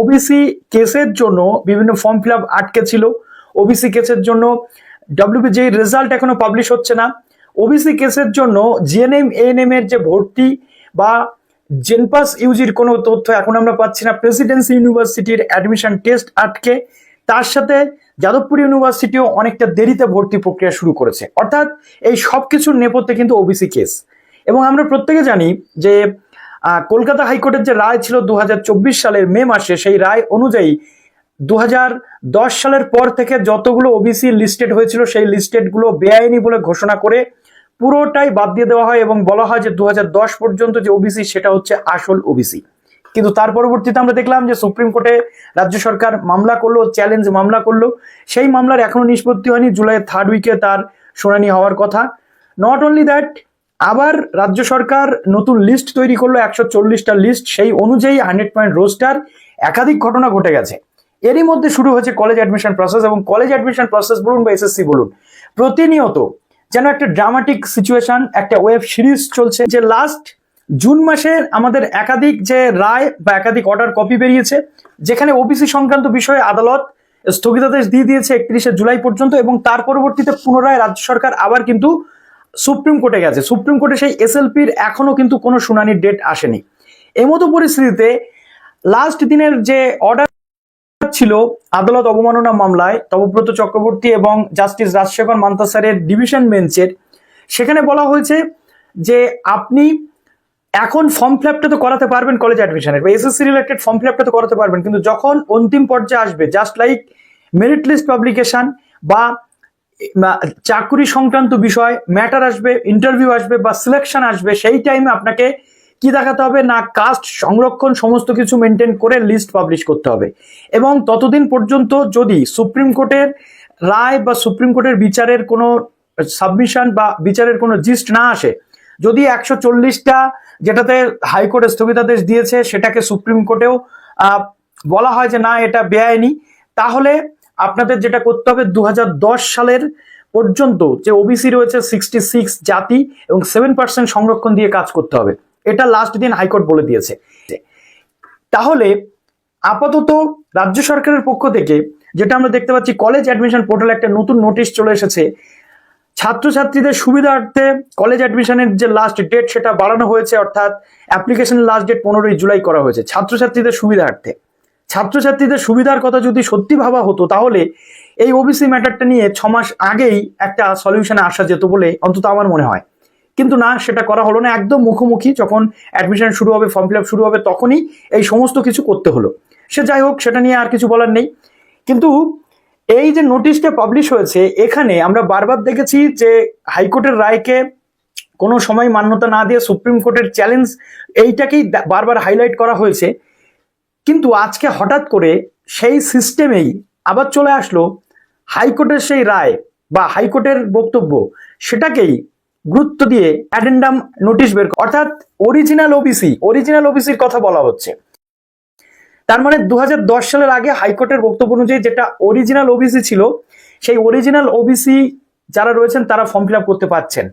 OBC কেসের জন্য বিভিন্ন ফর্ম ফিল আপ আটকে ছিল ওবিসি কেসের জন্য ডব্লিউবি যে রেজাল্ট এখনও পাবলিশ হচ্ছে না। ওবিসি কেসের জন্য জিএনএম এএনএম এর যে ভর্তি বা জেনপাস ইউজির কোনো তথ্য এখন আমরা পাচ্ছি না। প্রেসিডেন্সি ইউনিভার্সিটির অ্যাডমিশন টেস্ট আটকে। তার সাথে যাদবপুর ইউনিভার্সিটিও অনেকটা দেরিতে ভর্তি প্রক্রিয়া শুরু করেছে। অর্থাৎ এই সব কিছুর নেপথ্যে কিন্তু ওবিসি কেস এবং আমরা প্রত্যেকে জানি যে কলকাতা হাইকোর্টের যে রায় ছিল দু হাজার চব্বিশ সালের মে মাসে, সেই রায় অনুযায়ী দু হাজার দশ সালের পর থেকে যতগুলো ওবিসি লিস্টেড হয়েছিল, সেই লিস্টেডগুলো বেআইনি বলে ঘোষণা করে পুরোটাই বাদ দিয়ে দেওয়া হয় এবং বলা হয় যে দু হাজার দশ পর্যন্ত যে ওবিসি, সেটা হচ্ছে আসল ওবিসি। কিন্তু তার পরবর্তীতে আমরা দেখলাম যে সুপ্রিম কোর্টে রাজ্য সরকার মামলা করল, চ্যালেঞ্জ মামলা করল। সেই মামলার এখনও নিষ্পত্তি হয়নি, জুলাই থার্ড উইকে তার শুনানি হওয়ার কথা। নট অনলি দ্যাট আবার রাজ্য সরকার নতুন লিস্ট তৈরি করল, একশো চল্লিশটা লিস্ট সেই অনুযায়ী হান্ড্রেড পয়েন্ট রোস্টার একাধিক ঘটনা ঘটে গেছে। এরই মধ্যে শুরু হয়েছে কলেজ অ্যাডমিশন প্রসেস এবং কলেজ অ্যাডমিশন প্রসেস বলুন বা এসএসসি বলুন, প্রতিনিয়ত যেন একটা ড্রামাটিক সিচুয়েশন একটা ওয়েব সিরিজ চলছে যে লাস্ট জুন মাসে আমাদের একাধিক যে রায় বা একাধিক অর্ডার কপি বেরিয়েছে, যেখানে ওবিসি সংক্রান্ত বিষয়ে আদালত স্থগিতাদেশ দিয়ে দিয়েছে একত্রিশে জুলাই পর্যন্ত এবং তার পরবর্তীতে পুনরায় রাজ্য সরকার আবার কিন্তু সুপ্রিম কোর্টে গেছে। সুপ্রিম কোর্টে সেই এসএলপির এখনও কিন্তু কোনো শুনানির ডেট আসেনি। এমতো পরিস্থিতিতে লাস্ট দিনের যে অর্ডার ছিল, আদালত অবমাননা মামলায় তবব্রত চক্রবর্তী এবং জাস্টিস রাজশেখর মান্তাসারের ডিভিশন বেঞ্চের সেখানে বলা হয়েছে যে আপনি এখন ফর্ম ফিল তো করাতে পারবেন কলেজ অ্যাডমিশনের বা এসএসসি রিলেটেড ফর্ম ফিল তো করাতে পারবেন। কিন্তু যখন অন্তিম পর্যায়ে আসবে just like merit list publication বা চাকরি সংক্রান্ত বিষয় ম্যাটার আসবে ইন্টারভিউ আসবে বা সিলেকশন আসবে, সেই টাইমে আপনাকে কি দেখাতে হবে? না কাস্ট সংরক্ষণ সমস্ত কিছু মেনটেন করে লিস্ট পাবলিশ করতে হবে। এবং ততদিন পর্যন্ত যদি সুপ্রিম কোর্টের রায় বা সুপ্রিম কোর্টের বিচারের কোনো সাবমিশন বা বিচারের কোনো জিস্ট না আসে, যদি একশো চল্লিশটা যেটাতে হাইকোর্টে স্থগিতাদেশ দিয়েছে সেটাকে সুপ্রিম কোর্টেও বলা হয় যে না, এটা বেআইনি, তাহলে আপনাদের যেটা করতে হবে দু হাজার দশ সালের পর্যন্ত যে ওবিসি রয়েছে সিক্সটি সিক্স জাতি এবং সেভেন পার্সেন্ট সংরক্ষণ দিয়ে কাজ করতে হবে। এটা লাস্ট দিন হাইকোর্ট বলে দিয়েছে। তাহলে আপাতত রাজ্য সরকারের পক্ষ থেকে যেটা আমরা দেখতে পাচ্ছি কলেজ অ্যাডমিশন পোর্টালে একটা নতুন নোটিশ চলে এসেছে। ছাত্রছাত্রীদের সুবিধার্থে কলেজ অ্যাডমিশনের যে লাস্ট ডেট সেটা বাড়ানো হয়েছে, অর্থাৎ অ্যাপ্লিকেশনের লাস্ট ডেট পনেরোই জুলাই করা হয়েছে। ছাত্রছাত্রীদের সুবিধার্থে। ছাত্রছাত্রীদের সুবিধার কথা যদি সত্যি ভাবা হতো, তাহলে এই ওবিসি ম্যাটারটা নিয়ে ছ মাস আগেই একটা সলিউশনে আসা যেত বলে অন্তত আমার মনে হয়। কিন্তু না, সেটা করা হলো না। একদম মুখোমুখি যখন অ্যাডমিশন শুরু হবে ফর্ম ফিল শুরু হবে, তখনই এই সমস্ত কিছু করতে হলো। সে যাই হোক, সেটা নিয়ে আর কিছু বলার নেই। কিন্তু এই যে নোটিশটা পাবলিশ হয়েছে, এখানে আমরা বারবার দেখেছি যে হাইকোর্টের রায়কে কোনো সময় মান্যতা না দিয়ে সুপ্রিম কোর্টের চ্যালেঞ্জ এইটাকেই বারবার হাইলাইট করা হয়েছে। কিন্তু আজকে হঠাৎ করে সেই সিস্টেমেই আবার চলে আসলো হাইকোর্টের সেই রায় বা হাইকোর্টের বক্তব্য। সেটাকেই গুরুত্ব দিয়ে অ্যাডেন্ডাম নোটিশ বের অর্থাৎ অরিজিনাল ওবিসি অরিজিনাল ওবিসির কথা বলা হচ্ছে। তার মানে দু হাজার দশ সালের আগে হাইকোর্টের বক্তব্য অনুযায়ী যেটা অরিজিনাল ওবিসি ছিল, সেই অরিজিনাল ওবিসি যারা রয়েছেন তারা ফর্ম ফিল করতে পারছেন।